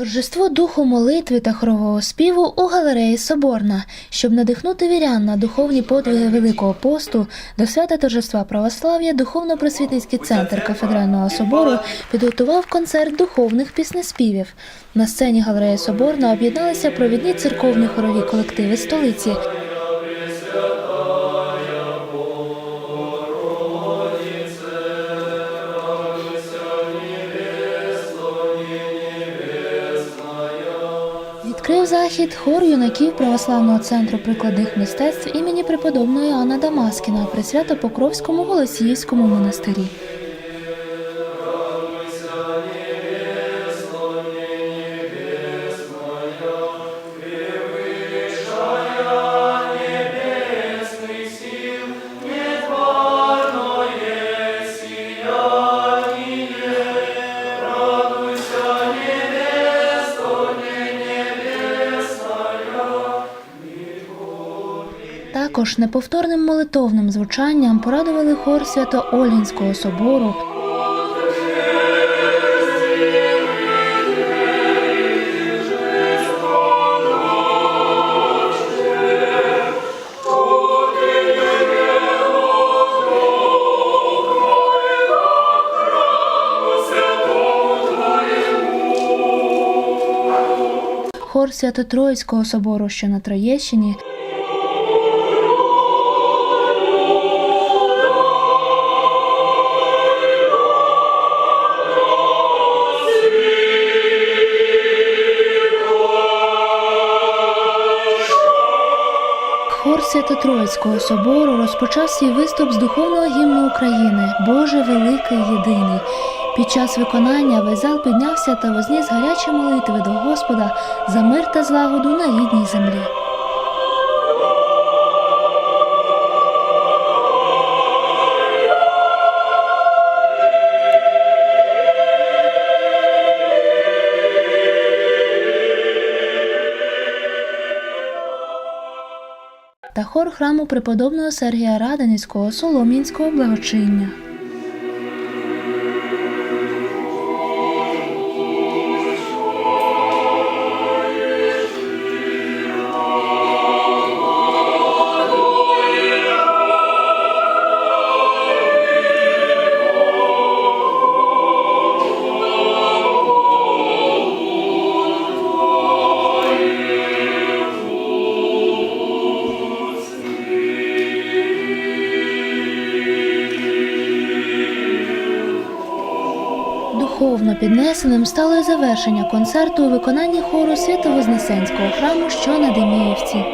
Торжество духу молитви та хорового співу у галереї Соборна, щоб надихнути вірян на духовні подвиги Великого посту до свята торжества православ'я, духовно-просвітницький центр кафедрального собору підготував концерт духовних піснеспівів. На сцені галереї Соборна об'єдналися провідні церковні хорові колективи столиці. Захід хор юнаків православного центру прикладних мистецтв імені преподобної Анна Дамаскіна при Свято-Покровському Голосіївському монастирі. Також неповторним молитовним звучанням порадували хор Свято-Ольгінського собору. Хор Свято-Троїцького собору, що на Троєщині, Хор Свято-Троїцького собору розпочав свій виступ з духовного гімну України Боже великий єдиний. Під час виконання весь зал піднявся та возніс гарячі молитви до Господа за мир та злагоду на рідній землі. Хор храму преподобного Сергія Радонівського Солом'янського благочиння. Духовно піднесеним стало завершення концерту у виконанні хору Свято-Вознесенського храму, що на Деміївці.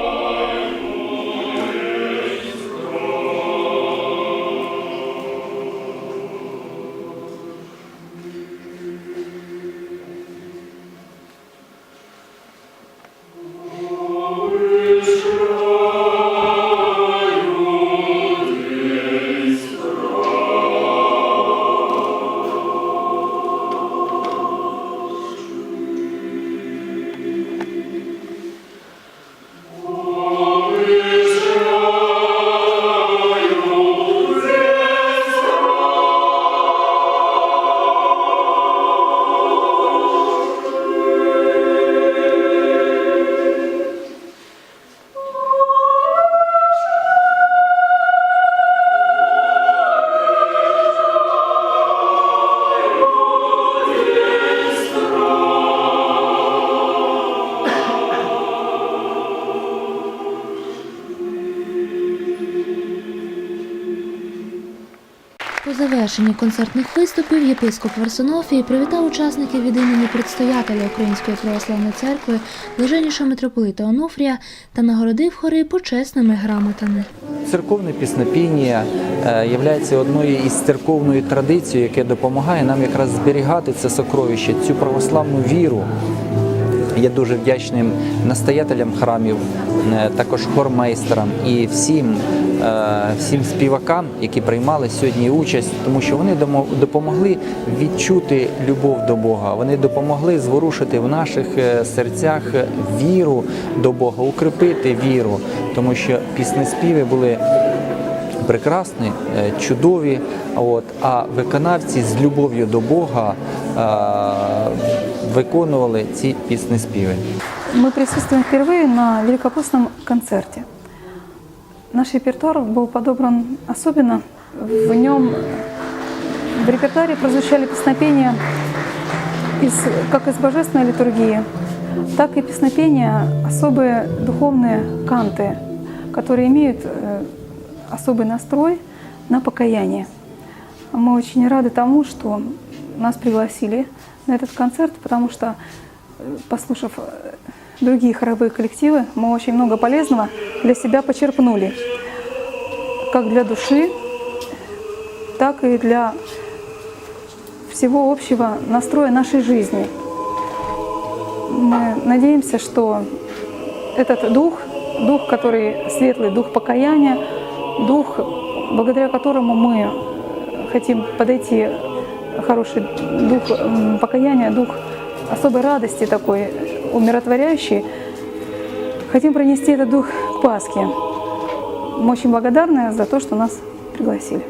По завершенні концертних виступів єпископ Варсонофії привітав учасників від імені предстоятеля Української православної церкви блаженнішого митрополита Онуфрія та нагородив хори почесними грамотами. Церковне піснопіння є однією із церковної традицій, яке допомагає нам якраз зберігати це сокровище, цю православну віру. Я дуже вдячним настоятелям храмів, е, також хормейстерам і всім, е, всім співакам, які приймали сьогодні участь, тому що вони допомогли відчути любов до Бога. Вони допомогли зворушити в наших е, серцях віру до Бога, укріпити віру, тому що піснеспіви були прекрасні, е, чудові. От, а виконавці з любов'ю до Бога е, виконували ці пісні співи. Мы присутствуем впервые на великопостном концерте. Наш репертуар был подобран особенно. В нем в репертуаре прозвучали песнопения из, как из божественной литургии, так и песнопения, особые духовные канты, которые имеют э, особый настрой на покаяние. Мы очень рады тому, что нас пригласили на этот концерт, потому что, э, послушав э, другие хоровые коллективы, мы очень много полезного для себя почерпнули. Как для души, так и для всего общего настроя нашей жизни. Мы надеемся, что этот дух, дух, который светлый, дух покаяния, дух, благодаря которому мы хотим подойти, хороший дух покаяния, дух особой радости такой, умиротворяющий, хотим пронести этот дух к Пасхе. Мы очень благодарны за то, что нас пригласили.